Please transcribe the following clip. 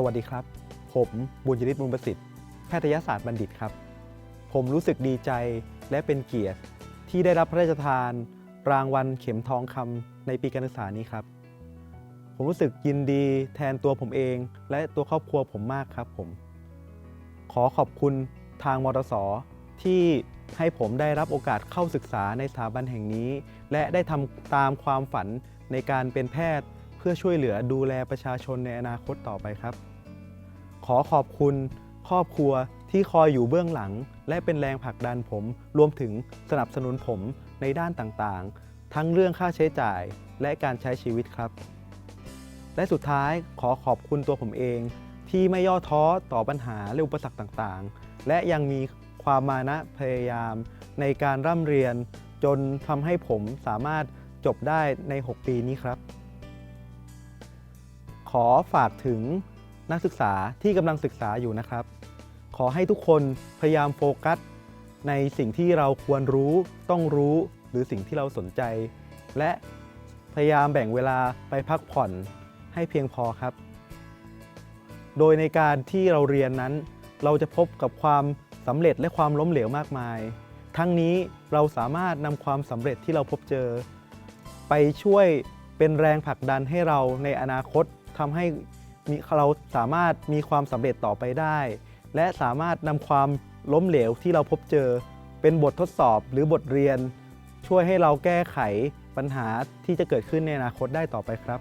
สวัสดีครับ ผมบุญยริศบุญประสิทธิ์ แพทยศาสตร์บัณฑิตครับ ผมรู้สึกดีใจและเป็นเกียรติที่ได้รับพระราชทาน รางวัลเข็มทองคำในปีการศึกษานี้ครับ ผมรู้สึกยินดีแทนตัวผมเอง และตัวครอบครัวผมมากครับผม ขอขอบคุณทางมรสที่ให้ผมได้รับโอกาสเข้าศึกษาในสถาบันแห่งนี้ และได้ทำตามความฝันในการเป็นแพทย์ พื่อช่วยเหลือดูแลประชาชนในอนาคตต่อไปครับ ขอขอบคุณครอบครัวที่คอยอยู่เบื้องหลัง และเป็นแรงผลักดันผม รวมถึงสนับสนุนผมในด้านต่างๆ ทั้งเรื่องค่าใช้จ่ายและการใช้ชีวิตครับ และสุดท้ายขอขอบคุณตัวผมเอง ที่ไม่ย่อท้อต่อปัญหาและอุปสรรคต่างๆ และยังมีความมานะพยายาม ในการร่ำเรียนจนทำให้ผมสามารถจบได้ใน 6 ปีนี้ครับ ขอฝากถึงนักศึกษาที่กำลังศึกษาอยู่นะครับ ขอให้ทุกคนพยายามโฟกัส ในสิ่งที่เราควรรู้ต้องรู้หรือสิ่งที่เราสนใจ และพยายามแบ่งเวลาไปพักผ่อนให้เพียงพอครับ โดยในการที่เราเรียนนั้น เราจะพบกับความสำเร็จและความล้มเหลวมากมาย ทั้งนี้เราสามารถนำความสำเร็จที่เราพบเจอ ไปช่วยเป็นแรงผลักดันให้เราในอนาคต ทำให้มีเราสามารถมีความสำเร็จต่อไปได้ และสามารถนำความล้มเหลวที่เราพบเจอ เป็นบททดสอบหรือบทเรียน ช่วยให้เราแก้ไขปัญหาที่จะเกิดขึ้นในอนาคตได้ต่อไปครับ